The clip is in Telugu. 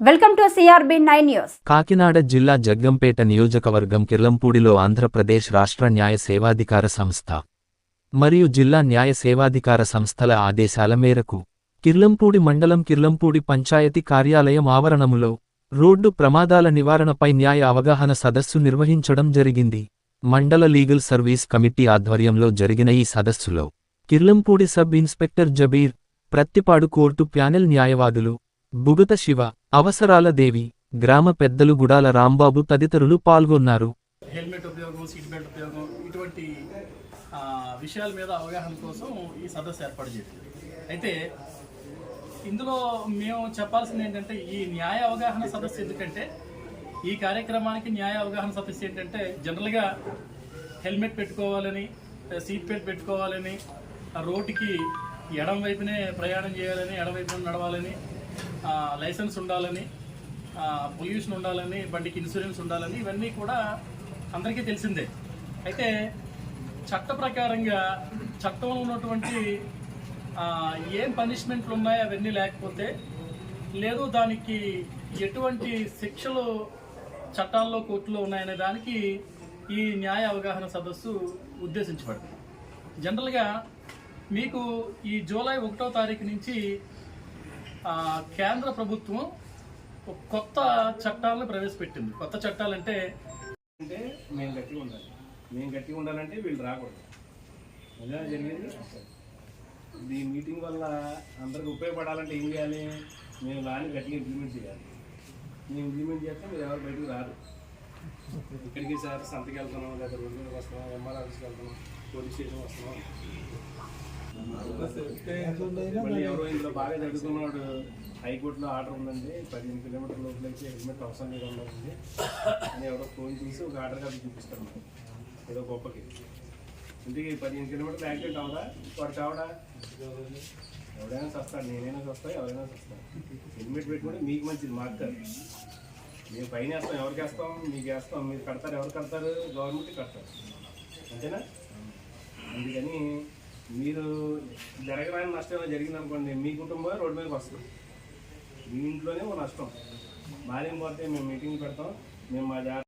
Welcome to CRB nine news. Kakinada జిల్లా జగ్గంపేట నియోజకవర్గం కిర్లంపూడిలో ఆంధ్రప్రదేశ్ రాష్ట్ర న్యాయ సేవాధికార సంస్థ మరియు జిల్లా న్యాయ సేవాధికార సంస్థల ఆదేశాల మేరకు కిర్లంపూడి మండలం కిర్లంపూడి పంచాయతీ కార్యాలయం ఆవరణములో రోడ్డు ప్రమాదాల నివారణపై న్యాయ అవగాహన సదస్సు నిర్వహించడం జరిగింది. మండల లీగల్ సర్వీస్ కమిటీ ఆధ్వర్యంలో జరిగిన ఈ సదస్సులో Kirlampudi sub inspector Jabeer Prathipadu court panel న్యాయవాదులు బుగత శివ అవసరాల దేవి గ్రామ పెద్దలు గుడాల రాంబాబు తదితరులు పాల్గొన్నారు. హెల్మెట్ ఉపయోగం సీట్ బెల్ట్ ఉపయోగం ఇటువంటి విషయాల మీద అవగాహన కోసం ఈ సదస్సు ఏర్పాటు చేసింది. అయితే ఇందులో మేము చెప్పాల్సింది ఏంటంటే ఈ న్యాయ అవగాహన సదస్సు ఎందుకంటే ఈ కార్యక్రమానికి న్యాయ అవగాహన సదస్సు ఏంటంటే జనరల్గా హెల్మెట్ పెట్టుకోవాలని సీట్ బెల్ట్ పెట్టుకోవాలని రోడ్డుకి ఎడం వైపునే ప్రయాణం చేయాలని ఎడం వైపున నడవాలని లైసెన్స్ ఉండాలని పొల్యూషన్ ఉండాలని బండికి ఇన్సూరెన్స్ ఉండాలని ఇవన్నీ కూడా అందరికీ తెలిసిందే. అయితే చట్ట ప్రకారంగా చట్టంలో ఉన్నటువంటి ఏం పనిష్మెంట్లు ఉన్నాయో అవన్నీ లేకపోతే లేదు దానికి ఎటువంటి శిక్షలు చట్టాల్లో కోర్టులో ఉన్నాయనే దానికి ఈ న్యాయ అవగాహన సదస్సు ఉద్దేశించబడింది. జనరల్గా మీకు ఈ జూలై ఒకటో తారీఖు నుంచి కేంద్ర ప్రభుత్వం ఒక కొత్త చట్టాలను ప్రవేశపెట్టింది. కొత్త చట్టాలంటే అంటే మేము గట్టిగా ఉండాలి. మేము గట్టిగా ఉండాలంటే వీళ్ళు రాకూడదు. అదే జరిగింది. ఈ మీటింగ్ వల్ల అందరికి ఉపయోగపడాలంటే ఏం చేయాలి? మేము లాని గట్టిగా ఇంప్లిమెంట్ చేయాలి. మేము ఇంప్లిమెంట్ చేస్తే మీరు ఎవరు బయటకు రారు. ఇక్కడికి సార్ సంతకి వెళ్తున్నాం లేదా రోడ్డు వస్తున్నాం ఎంఆర్ ఆఫీస్కి వెళ్తున్నాం పోలీస్ స్టేషన్ వస్తున్నాం. మళ్ళీ ఎవరో ఇందులో బాగా చదువుకున్నాడు హైకోర్టులో ఆర్డర్ ఉందండి. పదిహేను కిలోమీటర్ల లోపల అయితే హెల్మెట్ అవసరం లేదు ఉంది అని ఎవరో ఫోన్ చేసి ఒక ఆర్డర్ కాపీ చూపిస్తాడు ఏదో గొప్పకి. ఇంటికి పదిహేను కిలోమీటర్లు యాక్సిడెంట్ అవదా వాడు కావడా? ఎవడైనా చస్తాడు నేనైనా వస్తా ఎవరైనా చస్తాను హెల్మెట్ పెట్టుకుంటే మీకు మంచిది మాకు కాదు. మేము పైన వేస్తాం ఎవరికి వేస్తాం? మీకు వేస్తాం. మీరు కడతారు ఎవరు కడతారు? గవర్నమెంట్ కడతారు. అంతేనా? అందుకని జరగరాని నష్టం ఏమైనా జరిగిందనుకోండి మీ కుటుంబం రోడ్డు మీదకి వస్తుంది. మీ ఇంట్లోనే ఓ నష్టం. భార్యం పోతే మేము మీటింగ్ పెడతాం మేము మా జాగ్రత్త